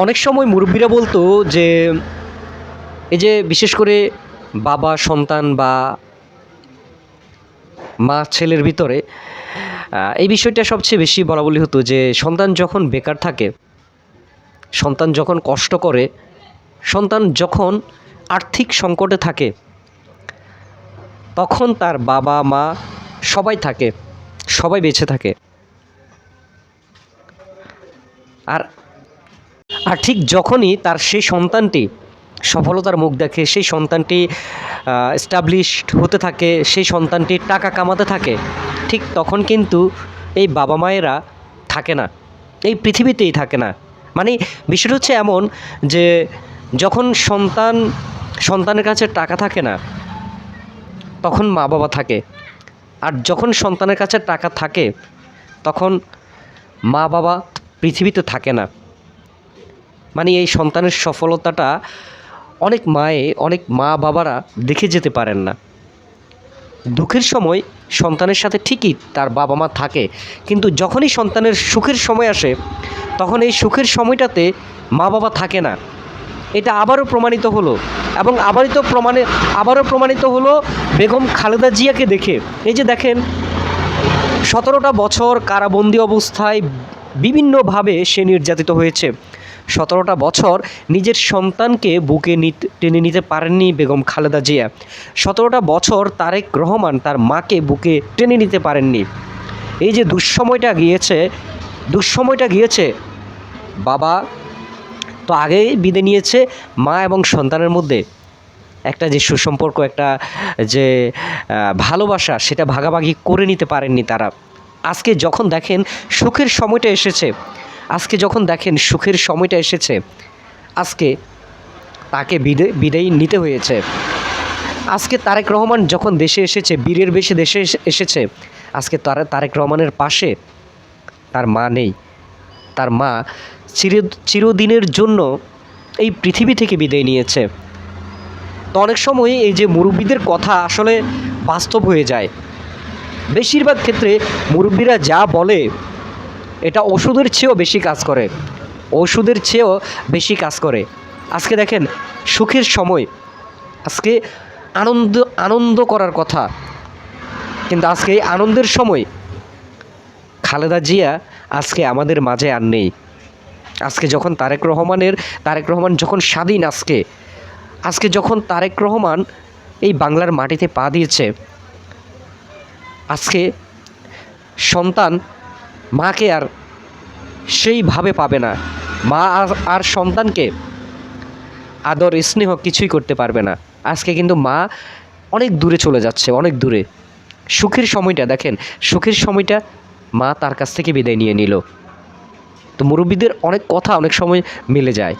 অনেক সময় মুরব্বীরা বলতো যে, এই যে বিশেষ করে বাবা, সন্তান বা মা, ছেলের ভিতরে এই বিষয়টা সবচেয়ে বেশি বলা বলি হতো যে, সন্তান যখন বেকার থাকে, সন্তান যখন কষ্ট করে, সন্তান যখন আর্থিক সংকটে থাকে, তখন তার বাবা, মা সবাই থাকে, সবাই বেঁচে থাকে। আর আর ঠিক যখনই তার সেই সন্তানটি সফলতার মুখ দেখে, সেই সন্তানটি এস্টাবলিশড হতে থাকে, সেই সন্তানটি টাকা কামাতে থাকে, ঠিক তখন কিন্তু এই বাবা মায়েরা থাকে না। এই পৃথিবীতেই থাকে না। মানে বিষয়টা হচ্ছে এমন যে যখন সন্তান, সন্তানের কাছে টাকা থাকে না, তখন মা বাবা থাকে। আর যখন সন্তানের কাছে টাকা থাকে, তখন মা বাবা পৃথিবীতে থাকে না। মানে এই সন্তানের সফলতাটা অনেক মায়ে, অনেক মা বাবারা দেখে যেতে পারেন না। দুঃখের সময় সন্তানের সাথে ঠিকই তার বাবা মা থাকে, কিন্তু যখনই সন্তানের সুখের সময় আসে, তখন এই সুখের সময়টাতে মা বাবা থাকে না। এটা আবারও প্রমাণিত হলো এবং আবারই তো প্রমাণে, আবারও প্রমাণিত হলো বেগম খালেদা জিয়াকে দেখে। এই যে দেখেন, সতেরোটা বছর কারাবন্দি অবস্থায় বিভিন্নভাবে সে নির্যাতিত হয়েছে। সতেরোটা বছর নিজের সন্তানকে বুকে টেনে নিতে পারেননি বেগম খালেদা জিয়া। সতেরোটা বছর তারেক রহমান তার মাকে বুকে টেনে নিতে পারেননি। এই যে দুঃসময়টা গিয়েছে দুঃসময়টা গিয়েছে, বাবা তো আগেই বিদে নিয়েছে মা এবং সন্তানের মধ্যে। একটা যে সুসম্পর্ক, একটা যে ভালোবাসা, সেটা ভাগাভাগি করে নিতে পারেননি তারা। আজকে যখন দেখেন, সুখের সময়টা এসেছে। আজকে যখন দেখেন সুখের সময়টা এসেছে, আজকে তাকে বিদে, বিদায় নিতে হয়েছে। আজকে তারেক রহমান যখন দেশে এসেছে, বীরের বেশে দেশে এসে- এসেছে, আজকে তারা, তারেক রহমানের পাশে তার মা নেই। তার মা চির, চিরদিনের জন্য এই পৃথিবী থেকে বিদায় নিয়েছে। তো অনেক সময় এই যে মুরব্বীদের কথা আসলে বাস্তব হয়ে যায়। বেশিরভাগ ক্ষেত্রে মুরব্বীরা যা বলে এটা ওষুধের চেয়েও বেশি কাজ করে। ওষুধের চেয়েও বেশি কাজ করে। আজকে দেখেন, সুখের সময়। আজকে আনন্দ আনন্দ করার কথা। কিন্তু আজকে এই আনন্দের সময় খালেদা জিয়া আজকে আমাদের মাঝে আর নেই। আজকে যখন তারেক রহমানের, তারেক রহমান যখন স্বাধীন আজকে আজকে যখন তারেক রহমান এই বাংলার মাটিতে পা দিয়েছে, আজকে সন্তান মাকে আর সেইভাবে পাবে না। মা আর সন্তানকে আদর স্নেহ কিছুই করতে পারবে না। আজকে কিন্তু মা অনেক দূরে চলে যাচ্ছে, অনেক দূরে। সুখের সময়টা, দেখেন, সুখের সময়টা মা তার কাছ থেকে বিদায় নিয়ে নিল। তো মুরব্বীদের অনেক কথা অনেক সময় মিলে যায়।